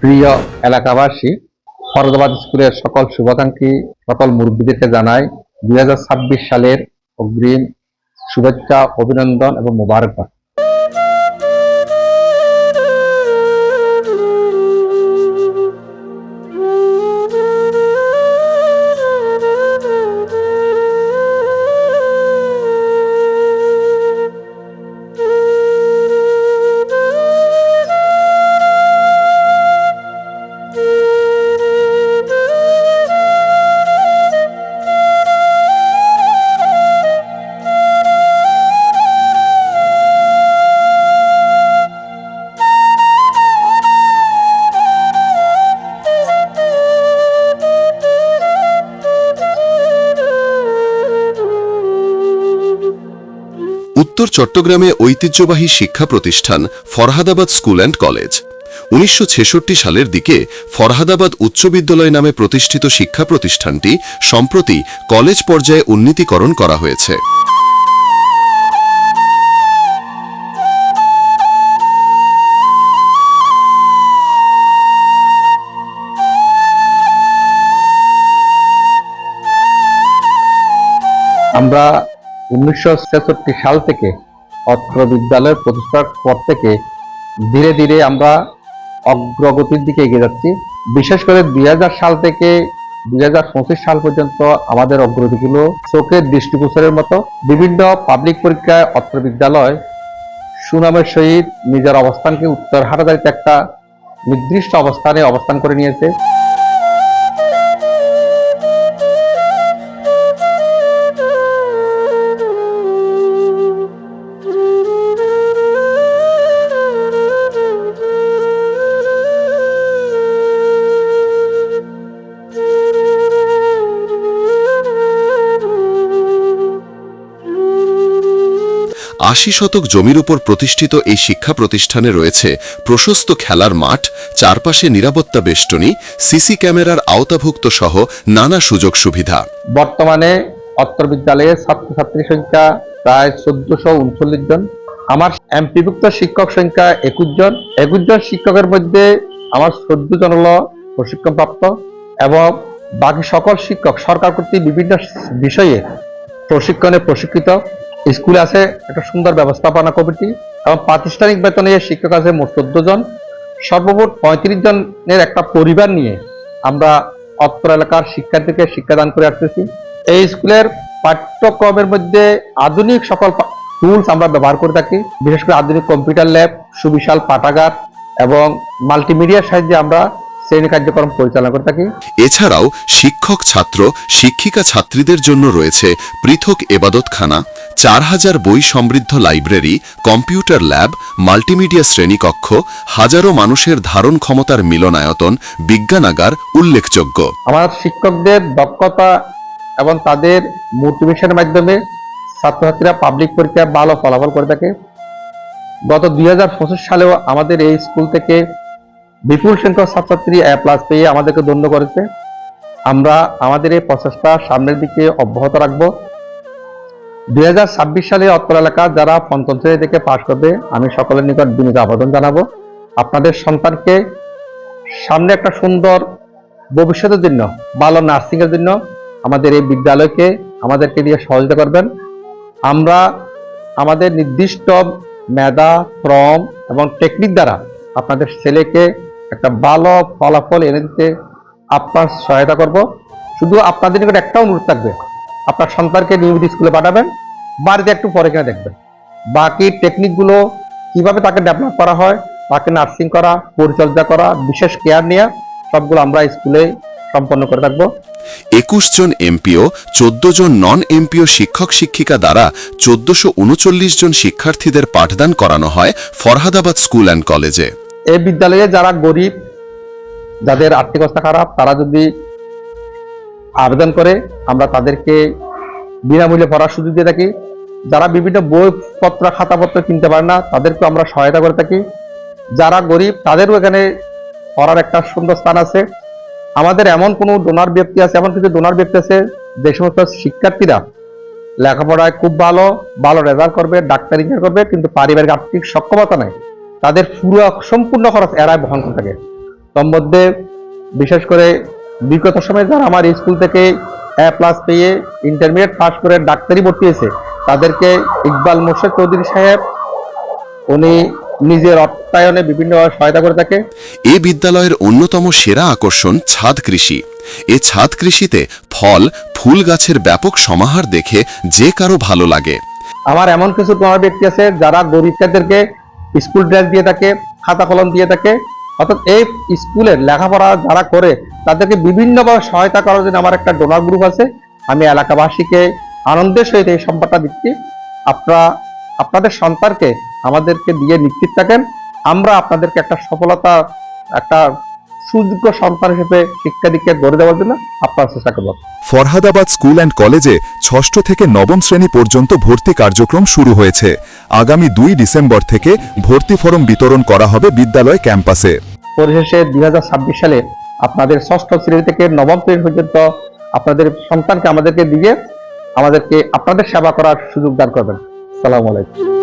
প্রিয় এলাকাবাসী, ফরদাবাদ স্কুলের সকল শুভাকাঙ্ক্ষী সকল মুরব্বীদেরকে জানাই দুই হাজার ছাব্বিশ সালের অগ্রিম শুভেচ্ছা, অভিনন্দন এবং মোবারকবাদ। উত্তর চট্টগ্রামে ঐতিহ্যবাহী শিক্ষা প্রতিষ্ঠান ফরহাদাবাদ স্কুল অ্যান্ড কলেজ। উনিশশো ছেষট্টি সালের দিকে ফরহাদাবাদ উচ্চ বিদ্যালয় নামে প্রতিষ্ঠিত শিক্ষা প্রতিষ্ঠানটি সম্প্রতি কলেজ পর্যায়ে উন্নীতিকরণ করা হয়েছে। আমরা উনিশশো ছেষট্টি সাল থেকে অত্র বিদ্যালয়ের প্রতিষ্ঠার পর থেকে ধীরে ধীরে আমরা অগ্রগতির দিকে এগিয়ে যাচ্ছি। বিশেষ করে দুই হাজার সাল থেকে দুই হাজার পঁচিশ সাল পর্যন্ত আমাদের অগ্রগতিগুলো চোখের দৃষ্টিগোচরের মতো। বিভিন্ন পাবলিক পরীক্ষায় অত্র বিদ্যালয় সুনামের সহিত নিজের অবস্থানকে উত্তর হাটাদারিতে একটা নির্দিষ্ট অবস্থানে অবস্থান করে নিয়েছে। আশি শতক জমির উপর প্রতিষ্ঠিত এই শিক্ষা প্রতিষ্ঠানে রয়েছে প্রশস্ত খেলার মাঠ, চারপাশে নিরাপত্তা বেষ্টনী, সিসি ক্যামেরার আওতাভুক্ত সহ নানা সুযোগ সুবিধা। বর্তমানে অত্র বিদ্যালয়ে ছাত্রছাত্রীর সংখ্যা প্রায় চোদ্দশো উনচল্লিশ জন। আমার এমপিভুক্ত শিক্ষক সংখ্যা একুশ জন। একুশ জন শিক্ষকের মধ্যে আমার চোদ্দ জন হল প্রশিক্ষণপ্রাপ্ত এবং বাকি সকল শিক্ষক সরকার কর্তৃক বিভিন্ন বিষয়ে প্রশিক্ষণে প্রশিক্ষিত। স্কুলে আছে একটা সুন্দর ব্যবস্থাপনা কমিটি এবং প্রাতিষ্ঠানিক বেতনে শিক্ষক আছে মোট চোদ্দ জন সর্বমোট পঁয়ত্রিশ জনের একটা পরিবার নিয়ে আমরা অত্র এলাকার শিক্ষার্থীকে শিক্ষাদান করে আসতেছি। এই স্কুলের পাঠ্যক্রমের মধ্যে আধুনিক সকল টুলস আমরা ব্যবহার করে থাকি। বিশেষ করে আধুনিক কম্পিউটার ল্যাব সুবিশাল পাঠাগার এবং মাল্টিমিডিয়ার সাহায্যে আমরা শ্রেণি কার্যক্রম পরিচালনা করে থাকি। এছাড়াও শিক্ষক ছাত্র, শিক্ষিকা ছাত্রীদের জন্য রয়েছে পৃথক এবাদতখানা চার হাজার বই সমৃদ্ধ লাইব্রেরি, কম্পিউটার ল্যাব, মাল্টিমিডিয়া শ্রেণীকক্ষ, হাজারো মানুষের ধারণ ক্ষমতার মিলনায়তন বিজ্ঞানাগার উল্লেখযোগ্য। আমার শিক্ষকদের দক্ষতা এবং তাদের মোটিভেশনের মাধ্যমে ছাত্রছাত্রীরা পাবলিক পরীক্ষায় ভালো ফলাফল করে থাকে। গত দুই হাজার পঁচিশ সালেও আমাদের এই স্কুল থেকে বিপুল সংখ্যক ছাত্রছাত্রী এ প্লাস পেয়ে আমাদেরকে ধন্য করেছে। আমরা আমাদের এই প্রচেষ্টা সামনের দিকে অব্যাহত রাখব। দু হাজার ছাব্বিশ সালে অত্র এলাকা যারা পঞ্চম শ্রেণি থেকে পাশ করবে, আমি সকলের নিকট বিনীত আবেদন জানাব। আপনাদের সন্তানকে সামনে একটা সুন্দর ভবিষ্যতের জন্য, ভালো নার্সিং এর জন্য আমাদের এই বিদ্যালয়কে আমাদেরকে দিয়ে সহযোগিতা করবেন। আমরা আমাদের নির্দিষ্ট মেধা শ্রম এবং টেকনিক দ্বারা আপনাদের ছেলেকে একটা ভালো ফলাফল এনে দিতে আপনার সহায়তা করব। শুধু আপনাদের নিকট একটা অনুরোধ থাকবে আপনার সন্তানকে নিয়মিত স্কুলে পাঠাবেন বাড়িতে একটু পরে কিনা দেখবেন। বাকি টেকনিকগুলো কীভাবে তাকে ডেভেলপ করা হয় তাকে নার্সিং করা পরিচর্যা করা বিশেষ কেয়ার নেওয়া সবগুলো আমরা স্কুলে সম্পন্ন করে থাকব একুশ জন এমপিও চোদ্দ জন নন এমপিও শিক্ষক শিক্ষিকা দ্বারা চোদ্দশো উনচল্লিশ জন শিক্ষার্থীদের পাঠদান করানো হয় ফরহাদাবাদ স্কুল অ্যান্ড কলেজে। এই বিদ্যালয়ে যারা গরিব যাদের আর্থিক অবস্থা খারাপ তারা যদি আবেদন করে, আমরা তাদেরকে বিনামূল্যে পড়ার সুযোগ দিয়ে থাকি। যারা বিভিন্ন বইপত্র, খাতাপত্র কিনতে পারে না তাদেরকে আমরা সহায়তা করে থাকি। যারা গরিব, তাদেরও এখানে পড়ার একটা সুন্দর স্থান আছে। আমাদের এমন কোনো ডোনার ব্যক্তি আছে, এমন কিছু ডোনার ব্যক্তি আছে, যে সমস্ত শিক্ষার্থীরা লেখাপড়ায় খুব ভালো ভালো রেজাল্ট করবে, ডাক্তার ইঞ্জিনিয়ার করবে, কিন্তু পারিবারিক আর্থিক সক্ষমতা নাই। তাদের পুরো সম্পূর্ণ খরচ এরাই বহন করে থাকে। তোর মধ্যে বিশেষ করে বিগত সময়ে যারা আমার স্কুল থেকে এ প্লাস পেয়ে ইন্টারমিডিয়েট পাস করে ডাক্তারি ভর্তি হয়েছে তাদেরকে ইকবাল মোর্শেদ চৌধুরী সাহেব উনি নিজের অর্থায়নে বিভিন্নভাবে সহায়তা করে থাকে। এ বিদ্যালয়ের অন্যতম সেরা আকর্ষণ ছাদ কৃষি। এ ছাদ কৃষিতে ফল ফুল গাছের ব্যাপক সমাহার দেখে যে কারও ভালো লাগে। আমার এমন কিছু ব্যক্তি আছে যারা গরিব ছাত্রদেরকে স্কুল ড্রেস দিয়ে থাকে খাতা কলম দিয়ে থাকে অর্থাৎ এই স্কুলের লেখাপড়া যারা করে, তাদেরকে বিভিন্নভাবে সহায়তা করার জন্য আমার একটা ডোনার গ্রুপ আছে। আমি এলাকাবাসীকে আনন্দের সহিত এই সম্পদটা দিচ্ছি। আপনারা, আপনাদের সন্তানকে আমাদেরকে দিয়ে নিশ্চিত থাকেন। আমরা আপনাদেরকে একটা সফলতা, একটা সুযোগ্য সন্তান হিসেবে শিক্ষা দীক্ষা গড়ে দেওয়ার জন্য আপনার চেষ্টা করব। ফরহাদাবাদ স্কুল অ্যান্ড কলেজে ষষ্ঠ থেকে নবম শ্রেণি পর্যন্ত ভর্তি কার্যক্রম শুরু হয়েছে। আগামী দুই ডিসেম্বর থেকে ভর্তি ফরম বিতরণ করা হবে বিদ্যালয় ক্যাম্পাসে। পরিশেষে দুই হাজার ছাব্বিশ সালে আপনাদের ষষ্ঠ শ্রেণি থেকে নবম শ্রেণি পর্যন্ত আপনাদের সন্তানকে আমাদেরকে দিয়ে আমাদেরকে আপনাদের সেবা করার সুযোগ দান করবেন। সালাম আলাইকুম।